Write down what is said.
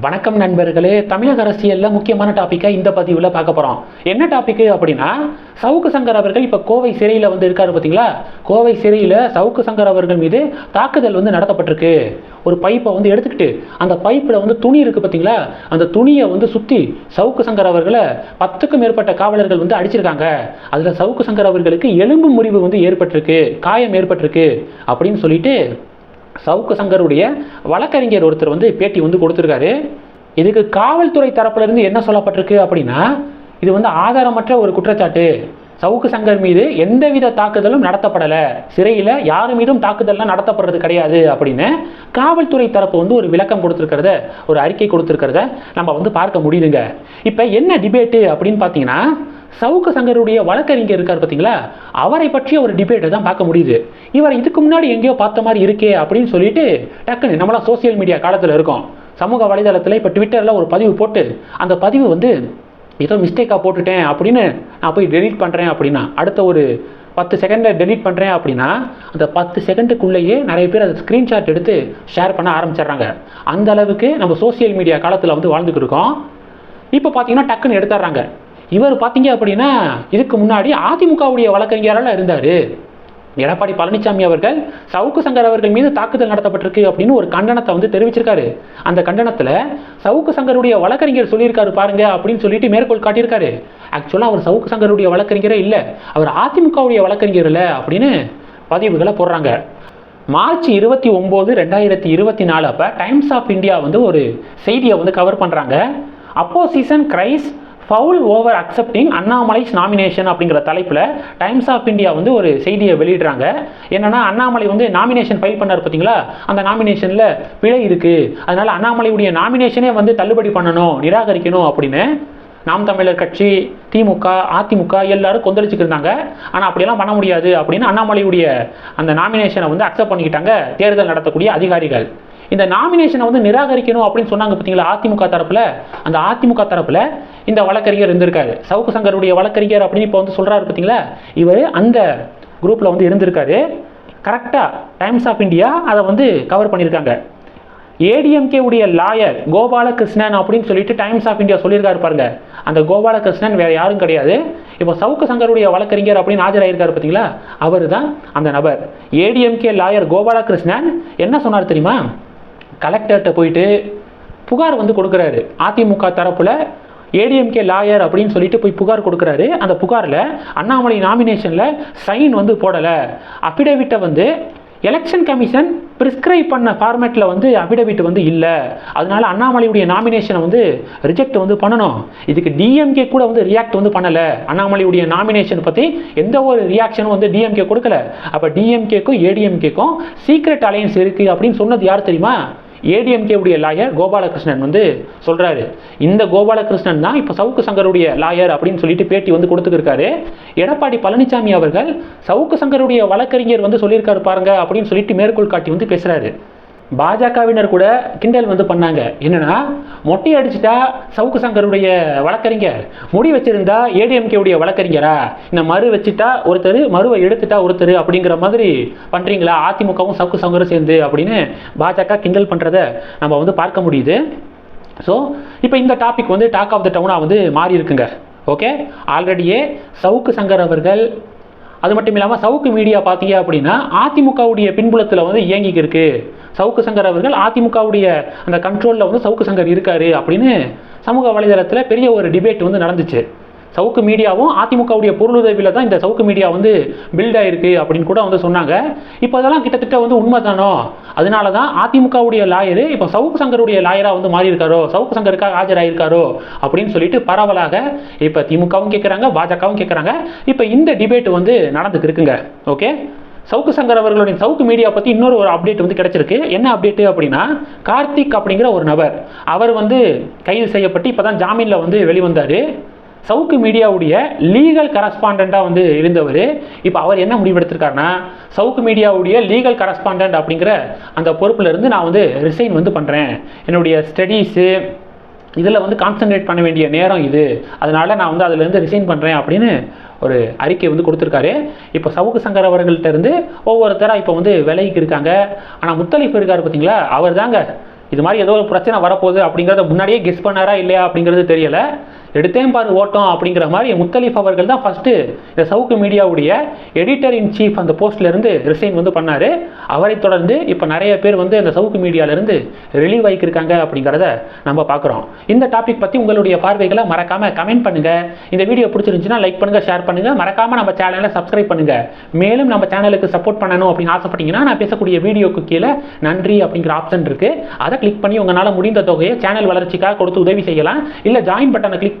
வணக்கம் நண்பர்களே தமிழக அரசியலில் முக்கியமான டாப்பிக்கை இந்த பதிவில் பார்க்க போகிறோம் என்ன டாப்பிக்கு அப்படின்னா சவுக்கு சங்கர் அவர்கள் இப்போ கோவை சிறையில் வந்து இருக்காரு பார்த்தீங்களா கோவை சிறையில் சவுக்கு சங்கர் அவர்கள் மீது தாக்குதல் வந்து நடத்தப்பட்டிருக்கு. ஒரு பைப்பை வந்து எடுத்துக்கிட்டு அந்த பைப்பில் வந்து துணி இருக்குது பார்த்தீங்களா அந்த துணியை வந்து சுற்றி சவுக்கு சங்கர் அவர்களை பத்துக்கும் மேற்பட்ட காவலர்கள் வந்து அடிச்சிருக்காங்க. அதில் சவுக்கு சங்கர் அவர்களுக்கு எலும்பு முறிவு வந்து ஏற்பட்டிருக்கு காயம் ஏற்பட்டிருக்கு அப்படின்னு சொல்லிட்டு சவுக்கு சங்கருடைய வழக்கறிஞர் ஒருத்தர் வந்து பேட்டி வந்து கொடுத்துருக்காரு. இதுக்கு காவல்துறை தரப்புலேருந்து என்ன சொல்லப்பட்டிருக்கு அப்படின்னா இது வந்து ஆதாரமற்ற ஒரு குற்றச்சாட்டு. சவுக்கு சங்கர் மீது எந்தவித தாக்குதலும் நடத்தப்படலை. சிறையில் யார் மீதும் தாக்குதல்லாம் நடத்தப்படுறது கிடையாது அப்படின்னு காவல்துறை தரப்பு வந்து ஒரு விளக்கம் கொடுத்துருக்கிறத ஒரு அறிக்கை கொடுத்துருக்கிறத நம்ம வந்து பார்க்க முடியுதுங்க. இப்போ என்ன டிபேட்டு அப்படின்னு பார்த்தீங்கன்னா சவுக்கு சங்கருடைய வழக்கறிஞர் இருக்கார் பார்த்தீங்களா அவரை பற்றிய ஒரு டிபேட்டை தான் பார்க்க முடியுது. இவர் இதுக்கு முன்னாடி எங்கேயோ பார்த்த மாதிரி இருக்கே அப்படின்னு சொல்லிட்டு டக்குன்னு நம்மளாம் சோசியல் மீடியா காலத்தில் இருக்கோம். சமூக வலைதளத்தில் இப்போ ட்விட்டரில் ஒரு பதிவு போட்டு அந்த பதிவு வந்து ஏதோ மிஸ்டேக்காக போட்டுட்டேன் அப்படின்னு நான் போய் டெலீட் பண்ணுறேன் அப்படின்னா அடுத்த ஒரு பத்து செகண்டில் டெலீட் பண்ணுறேன் அப்படின்னா அந்த பத்து செகண்டுக்குள்ளேயே நிறைய பேர் அதை ஸ்க்ரீன்ஷாட் எடுத்து ஷேர் பண்ண ஆரம்பிச்சிடுறாங்க. அந்த அளவுக்கு நம்ம சோசியல் மீடியா காலத்தில் வந்து வாழ்ந்துட்டு இருக்கோம். இப்போ பார்த்தீங்கன்னா டக்குன்னு எடுத்துடுறாங்க. இவர் பார்த்தீங்க அப்படின்னா இதுக்கு முன்னாடி அதிமுகவுடைய வழக்கறிஞரால் இருந்தார். எடப்பாடி பழனிசாமி அவர்கள் சவுக்கு சங்கர் அவர்கள் மீது தாக்குதல் நடத்தப்பட்டிருக்கு அப்படின்னு ஒரு கண்டனத்தை வந்து தெரிவிச்சிருக்காரு. அந்த கண்டனத்தில் சவுக்கு சங்கருடைய வழக்கறிஞர் சொல்லியிருக்காரு பாருங்க அப்படின்னு சொல்லிட்டு மேற்கோள் காட்டியிருக்காரு. ஆக்சுவலாக அவர் சவுக்கு சங்கருடைய வழக்கறிஞரே இல்லை. அவர் அதிமுகவுடைய வழக்கறிஞர் இல்லை அப்படின்னு பதிவுகளை போடுறாங்க. மார்ச் இருபத்தி ஒம்பது ரெண்டாயிரத்தி இருபத்தி நாலு அப்போ டைம்ஸ் ஆஃப் இந்தியா வந்து ஒரு செய்தியை வந்து கவர் பண்ணுறாங்க opposition cries foul over accepting Annamalai's nomination அப்படிங்கிற தலைப்பில் டைம்ஸ் ஆஃப் இந்தியா வந்து ஒரு செய்தியை வெளியிடுறாங்க. என்னென்னா அண்ணாமலை வந்து நாமினேஷன் ஃபைல் பண்ணார் பார்த்தீங்களா அந்த நாமினேஷனில் பிழை இருக்குது அதனால் அண்ணாமலையுடைய நாமினேஷனே வந்து தள்ளுபடி பண்ணணும் நிராகரிக்கணும் அப்படின்னு நாம் தமிழர் கட்சி திமுக அதிமுக எல்லாரும் கொந்தளிச்சுட்டு இருந்தாங்க. ஆனால் அப்படியெல்லாம் பண்ண முடியாது அப்படின்னு அண்ணாமலையுடைய அந்த நாமினேஷனை வந்து அக்செப்ட் பண்ணிக்கிட்டாங்க தேர்தல் நடத்தக்கூடிய அதிகாரிகள். இந்த நாமினேஷனை வந்து நிராகரிக்கணும் அப்படின்னு சொன்னாங்க பார்த்தீங்களா அதிமுக தரப்பில்? அந்த அதிமுக தரப்பில் இந்த வழக்கறிஞர் இருந்திருக்காரு. சவுக்கு சங்கருடைய வழக்கறிஞர் அப்படின்னு இப்போ வந்து சொல்கிறாரு பார்த்தீங்களா இவர் அந்த குரூப்பில் வந்து இருந்திருக்காரு. கரெக்டாக டைம்ஸ் ஆஃப் இந்தியா அதை வந்து கவர் பண்ணியிருக்காங்க ஏடிஎம்கே உடைய லாயர் கோபாலகிருஷ்ணன் அப்படின்னு சொல்லிட்டு டைம்ஸ் ஆஃப் இந்தியா சொல்லியிருக்காரு பாருங்க. அந்த கோபாலகிருஷ்ணன் வேற யாரும் கிடையாது. இப்போ சவுக்கு சங்கருடைய வழக்கறிஞர் அப்படின்னு ஆஜராயிருக்காரு பார்த்தீங்களா அவர் தான் அந்த நபர். ஏடிஎம்கே லாயர் கோபாலகிருஷ்ணன் என்ன சொன்னார் தெரியுமா? கலெக்டர்கிட்ட போயிட்டு புகார் வந்து கொடுக்குறாரு. அதிமுக தரப்பில் ஏடிஎம்கே லாயர் அப்படின்னு சொல்லிட்டு போய் புகார் கொடுக்குறாரு. அந்த புகாரில் அண்ணாமலை நாமினேஷனில் சைன் வந்து போடலை. அஃபிடேவிட்டை வந்து எலெக்ஷன் கமிஷன் ப்ரிஸ்கிரைப் பண்ண ஃபார்மேட்டில் வந்து அஃபிடவிட் வந்து இல்லை. அதனால அண்ணாமலையுடைய நாமினேஷனை வந்து ரிஜெக்ட் வந்து பண்ணணும். இதுக்கு டிஎம்கே கூட வந்து ரியாக்ட் வந்து பண்ணலை. அண்ணாமலையுடைய நாமினேஷன் பற்றி எந்த ஒரு ரியாக்ஷனும் வந்து டிஎம்கே கொடுக்கல. அப்போ டிஎம்கேக்கும் ஏடிஎம்கேக்கும் சீக்ரெட் அலையன்ஸ் இருக்குது அப்படின்னு சொன்னது யார் தெரியுமா? ஏடிஎம்கேவுடைய லாயர் கோபாலகிருஷ்ணன் வந்து சொல்கிறாரு இந்த கோபாலகிருஷ்ணன் தான் இப்போ சவுக்கு சங்கருடைய லாயர் அப்படின்னு சொல்லிட்டு பேட்டி வந்து கொடுத்துருக்காரு எடப்பாடி பழனிசாமி அவர்கள் சவுக்கு சங்கருடைய வழக்கறிஞர் வந்து சொல்லியிருக்காரு பாருங்க அப்படின்னு சொல்லிட்டு மேற்கோள் காட்டி வந்து பேசுகிறாரு பாஜகவினர் கூட கிண்டல் வந்து பண்ணாங்க. என்னன்னா மொட்டை அடிச்சுட்டா சவுக்கு சங்கருடைய வழக்கறிஞர் முடி வச்சிருந்தா ஏடிஎம்கேவுடைய வழக்கறிஞரா? இந்த மறு வச்சுட்டா ஒருத்தர் மறுவை எடுத்துட்டா ஒருத்தர் அப்படிங்கிற மாதிரி பண்ணுறீங்களா அதிமுகவும் சவுக்கு சங்கரும் சேர்ந்து அப்படின்னு பாஜக கிண்டல் பண்ணுறத நம்ம வந்து பார்க்க முடியுது. ஸோ இப்போ இந்த டாபிக் வந்து டாக் ஆஃப் த டவுனாக வந்து மாறி இருக்குங்க ஓகே ஆல்ரெடியே சவுக்கு சங்கர் அவர்கள் அது மட்டும் இல்லாமல் சவுக்கு மீடியா பார்த்தீங்க அப்படின்னா அதிமுகவுடைய பின்புலத்தில் வந்து இயங்கிக்கு இருக்கு சவுக்கு சங்கர் அவர்கள் அதிமுகவுடைய அந்த கண்ட்ரோலில் வந்து சவுக்கு சங்கர் இருக்காரு அப்படின்னு சமூக வலைதளத்தில் பெரிய ஒரு டிபேட் வந்து நடந்துச்சு. சவுக்கு மீடியாவும் அதிமுகவுடைய பொருளுதவியில் தான் இந்த சவுக்கு மீடியா வந்து பில்ட் ஆயிருக்கு அப்படின்னு கூட வந்து சொன்னாங்க. இப்போ அதெல்லாம் கிட்டத்தட்ட வந்து உண்மை தானோ அதனால தான் அதிமுகவுடைய லாயர் இப்போ சவுக்கு சங்கருடைய லாயராக வந்து மாறி இருக்காரோ சவுக்கு சங்கருக்காக ஆஜராயிருக்காரோ? அப்படின்னு சொல்லிட்டு பரவலாக இப்போ திமுகவும் கேட்குறாங்க பாஜகவும் கேட்குறாங்க இப்போ இந்த டிபேட் வந்து நடந்துக்கு இருக்குங்க. ஓகே சவுக்கு சங்கர் அவர்களுடைய சவுக்கு மீடியா பற்றி இன்னொரு ஒரு அப்டேட் வந்து கிடச்சிருக்கு. என்ன அப்டேட்டு அப்படின்னா கார்த்திக் அப்படிங்கிற ஒரு நபர் அவர் வந்து கைது செய்யப்பட்டு இப்போ தான் ஜாமீனில் வந்து வெளிவந்தார். சவுக்கு மீடியாவுடைய லீகல் கரஸ்பாண்டாக வந்து இருந்தவர். இப்போ அவர் என்ன முடிவெடுத்திருக்காருன்னா சவுக்கு மீடியாவுடைய லீகல் கரஸ்பாண்டன்ட் அப்படிங்கிற அந்த பொறுப்புலேருந்து நான் வந்து ரிசைன் வந்து பண்ணுறேன் என்னுடைய ஸ்டடீஸு இதில் வந்து கான்சென்ட்ரேட் பண்ண வேண்டிய நேரம் இது. அதனால நான் வந்து அதுலேருந்து ரிசைன் பண்ணுறேன் அப்படின்னு ஒரு அறிக்கை வந்து கொடுத்துருக்காரு. இப்போ சவுக்கு சங்கர் அவர்கள்ட்ட இருந்து ஒவ்வொருத்தராக இப்போ வந்து விலகிக்கு இருக்காங்க. ஆனால் முத்தலிஃப் இருக்கார் பார்த்தீங்களா அவர் தாங்க இது மாதிரி ஏதோ ஒரு பிரச்சனை வரப்போகுது அப்படிங்கிறத முன்னாடியே கெஸ் பண்ணாரா இல்லையா அப்படிங்கிறது தெரியலை. எடுத்தேன் பாரு ஓட்டம் அப்படிங்கிற மாதிரி முத்தலிஃப் அவர்கள் தான் ஃபஸ்ட்டு இந்த சவுக்கு மீடியாவுடைய எடிட்டர் இன் சீஃப் அந்த போஸ்ட்லேருந்து ரிசைன் வந்து பண்ணார். அவரை தொடர்ந்து இப்போ நிறைய பேர் வந்து இந்த சவுக்கு மீடியாவிலேருந்து ரிலீவ் ஆகிக்கிருக்காங்க அப்படிங்கிறத நம்ம பார்க்குறோம். இந்த டாபிக் பற்றி உங்களுடைய பார்வைகளை மறக்காமல் கமெண்ட் பண்ணுங்கள் இந்த வீடியோ பிடிச்சிருந்துச்சுன்னா லைக் பண்ணுங்கள் ஷேர் பண்ணுங்கள் மறக்காமல் நம்ம சேனலை சப்ஸ்கிரைப் பண்ணுங்கள் மேலும் நம்ம சேனலுக்கு சப்போர்ட் பண்ணணும் அப்படின்னு ஆசைப்பட்டீங்கன்னா நான் பேசக்கூடிய வீடியோக்கு கீழே நன்றி அப்படிங்கிற ஆப்ஷன் இருக்குது அதை கிளிக் பண்ணி உங்களால் முடிந்த தொகையை சேனல் வளர்ச்சிக்காக கொடுத்து உதவி செய்யலாம். இல்லை ஜாயின் பட்டனை கிளிக்